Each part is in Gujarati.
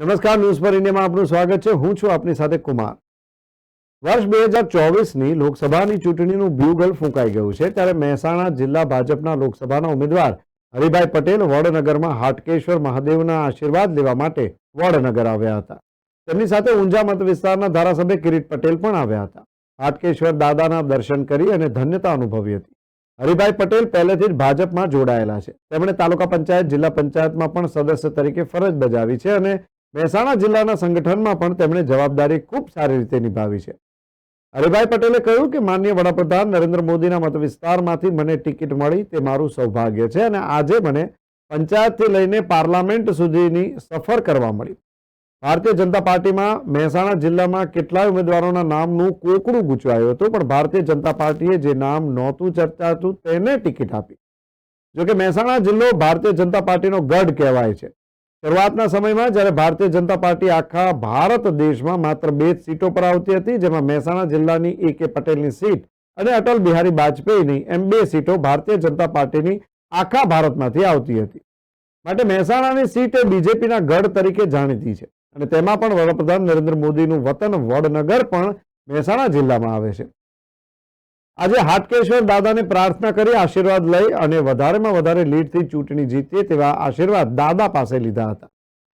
નમસ્કાર, ન્યૂઝ પર ઇન્ડિયામાં આપનું સ્વાગત છે. હું છું આપની સાથે કુમાર. વર્ષ બે હજાર ચોવીસની લોકસભાની ચૂંટણીનું બ્યુગલ ફૂંકાઈ ગયું છે ત્યારે મહેસાણા જિલ્લા ભાજપના લોકસભાના ઉમેદવાર હરિભાઈ પટેલ વડનગરમાં હાટકેશ્વર મહાદેવના આશીર્વાદ લેવા માટે વડનગર આવ્યા હતા. તેમની સાથે ઊંઝા મત વિસ્તારના ધારાસભ્ય કિરીટ પટેલ પણ આવ્યા હતા. હાટકેશ્વર દાદાના દર્શન કરી અને ધન્યતા અનુભવી હતી. હરિભાઈ પટેલ પહેલેથી જ ભાજપમાં જોડાયેલા છે. તેમણે તાલુકા પંચાયત, જિલ્લા પંચાયતમાં પણ સદસ્ય તરીકે ફરજ બજાવી છે અને મહેસાણા જિલ્લાના સંગઠનમાં પણ તેમણે જવાબદારી ખૂબ સારી રીતે નિભાવી છે. હરિભાઈ પટેલે કહ્યું કે માન્ય વડાપ્રધાન નરેન્દ્ર મોદીના મત વિસ્તારમાંથી મને ટિકિટ મળી તે મારું સૌભાગ્ય છે અને આજે મને પંચાયતથી લઈને પાર્લામેન્ટ સુધીની સફર કરવા મળી. ભારતીય જનતા પાર્ટીમાં મહેસાણા જિલ્લામાં કેટલાય ઉમેદવારોના નામનું કોકડું ગૂંચવાયું હતું, પણ ભારતીય જનતા પાર્ટીએ જે નામ નહોતું ચર્ચાતું તેને ટિકિટ આપી. જોકે મહેસાણા જિલ્લો ભારતીય જનતા પાર્ટીનો ગઢ કહેવાય છે. શરૂઆતના સમયમાં જ્યારે ભારતીય જનતા પાર્ટી આખા ભારત દેશમાં માત્ર બે સીટો પર આવતી હતી, જેમાં મહેસાણા જિલ્લાની એ કે પટેલની સીટ અને અટલ બિહારી વાજપેયીની એમ બે સીટો ભારતીય જનતા પાર્ટીની આખા ભારતમાંથી આવતી હતી. માટે મહેસાણાની સીટ એ બીજેપીના ગઢ તરીકે જાણીતી છે અને તેમાં પણ વડાપ્રધાન નરેન્દ્ર મોદીનું વતન વડનગર પણ મહેસાણા જિલ્લામાં આવે છે. આજે હાટકેશ્વર દાદાને પ્રાર્થના કરી આશીર્વાદ લઈ અને વધારેમાં વધારે લીડથી ચૂંટણી જીતીએ તેવા આશીર્વાદ દાદા પાસે લીધા હતા.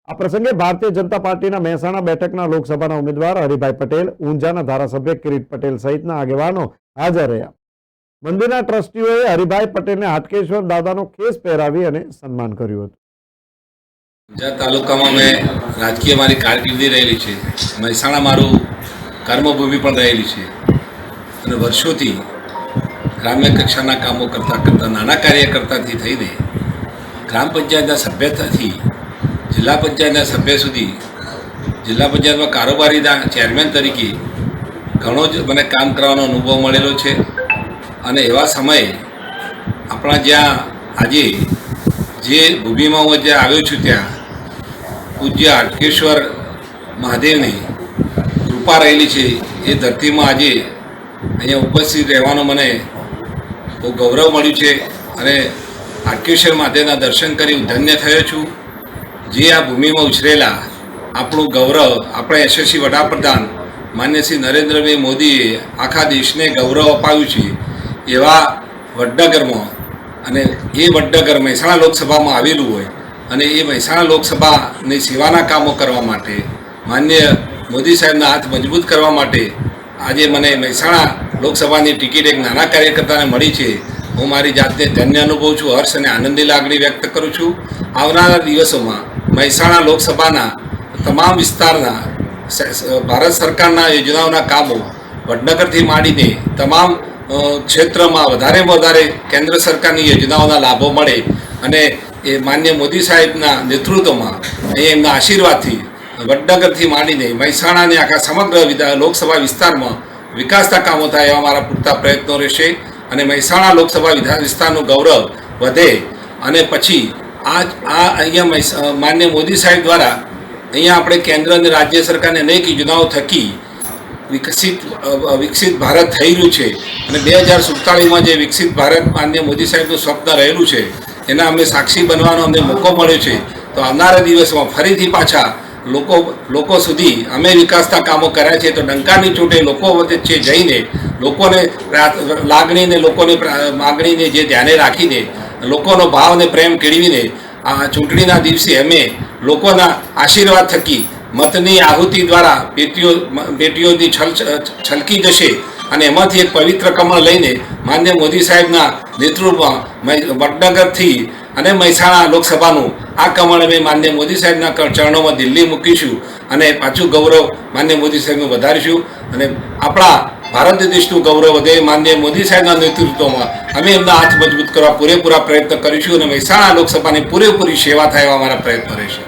આ પ્રસંગે ભારતીય જનતા પાર્ટીના મહેસાણા બેઠકના લોકસભાના ઉમેદવાર હરિભાઈ પટેલ, ઊંઝાના ધારાસભ્ય કિરીટ પટેલ સહિતના આગેવાનો હાજર રહ્યા. મંદિરના ટ્રસ્ટીઓએ હરિભાઈ પટેલને હાટકેશ્વર દાદાનો ખેસ પહેરાવી અને સન્માન કર્યું હતું. ઊંઝા તાલુકામાં મેં રાજકીય મારી કારકિર્દી રહેલી છે. મહેસાણા મારું કર્મભૂમિ પણ રહેલી છે. અને વર્ષોથી ગ્રામ્ય કક્ષાના કામો કરતાં કરતાં, નાના કાર્યકર્તાથી થઈને ગ્રામ પંચાયતના સભ્યથી જિલ્લા પંચાયતના સભ્ય સુધી, જિલ્લા પંચાયતમાં કારોબારીના ચેરમેન તરીકે ઘણો જ મને કામ કરવાનો અનુભવ મળેલો છે. અને એવા સમયે આપણા જ્યાં આજે જે ભૂમિમાં હું જ્યાં આવ્યો છું ત્યાં પૂજ્ય હાટકેશ્વર મહાદેવની કૃપા રહેલી છે. એ ધરતીમાં આજે અહીંયા ઉપસ્થિત રહેવાનો મને બહુ ગૌરવ મળ્યું છે અને હાટકેશ્વર મહાદેવના દર્શન કરી ધન્ય થયો છું. જે આ ભૂમિમાં ઉછરેલા આપણું ગૌરવ, આપણા યશસ્વી વડાપ્રધાન માન્ય શ્રી નરેન્દ્રભાઈ મોદીએ આખા દેશને ગૌરવ અપાવ્યું છે. એવા વડનગરમાં અને એ વડનગર મહેસાણા લોકસભામાં આવેલું હોય અને એ મહેસાણા લોકસભાની સેવાના કામો કરવા માટે માન્ય મોદી સાહેબના હાથ મજબૂત કરવા માટે આજે મને મહેસાણા લોકસભાની ટિકિટ એક નાના કાર્યકર્તાને મળી છે. હું મારી જાતને ધન્ય અનુભવું છું, હર્ષ અને આનંદની લાગણી વ્યક્ત કરું છું. આવનારા દિવસોમાં મહેસાણા લોકસભાના તમામ વિસ્તારના ભારત સરકારના યોજનાઓના કામો વડનગરથી માંડીને તમામ ક્ષેત્રમાં વધારેમાં વધારે કેન્દ્ર સરકારની યોજનાઓના લાભો મળે અને એ માન્ય મોદી સાહેબના નેતૃત્વમાં એ એમના આશીર્વાદથી વડનગરથી માંડીને મહેસાણાને આખા સમગ્ર લોકસભા વિસ્તારમાં વિકાસના કામો થાય એવા મારા પૂરતા પ્રયત્નો રહેશે અને મહેસાણા લોકસભા વિધાન વિસ્તારનું ગૌરવ વધે અને પછી આ આ અહીંયા માન્ય મોદી સાહેબ દ્વારા અહીંયા આપણે કેન્દ્ર અને રાજ્ય સરકારની અનેક યોજનાઓ થકી વિકસિત વિકસિત ભારત થઈ રહ્યું છે અને બે હજાર સુડતાળીસમાં જે વિકસિત ભારત માન્ય મોદી સાહેબનું સ્વપ્ન રહેલું છે એના અમે સાક્ષી બનવાનો અમને મોકો મળ્યો છે. તો આવનારા દિવસમાં ફરીથી પાછા લોકો લોકો સુધી અમે વિકાસના કામો કર્યા છે, તો ડંકાની ચૂંટે લોકો વચ્ચે જઈને લોકોને લાગણીને લોકોની માગણીને જે ધ્યાને રાખીને, લોકોનો ભાવ અને પ્રેમ કેળવીને આ ચૂંટણીના દિવસે અમે લોકોના આશીર્વાદ થકી મતની આહુતિ દ્વારા પેટીઓ પેટીઓની છલ, છલકી જશે અને એમાંથી એક પવિત્ર કમળ લઈને માન્ય મોદી સાહેબના નેતૃત્વમાં વડનગરથી અને મહેસાણા લોકસભાનું. આ કમળ અમે માન્ય મોદી સાહેબના ચરણોમાં દિલ્હી મૂકીશું અને પાછું ગૌરવ માન્ય મોદી સાહેબનું વધારીશું. અને આપણા ભારત દેશનું ગૌરવ વધે માન્ય મોદી સાહેબના નેતૃત્વમાં. અમે એમના હાથ મજબૂત કરવા પૂરેપૂરા પ્રયત્ન કરીશું અને મહેસાણા લોકસભાની પૂરેપૂરી સેવા થાય એવા અમારા પ્રયત્ન રહેશે.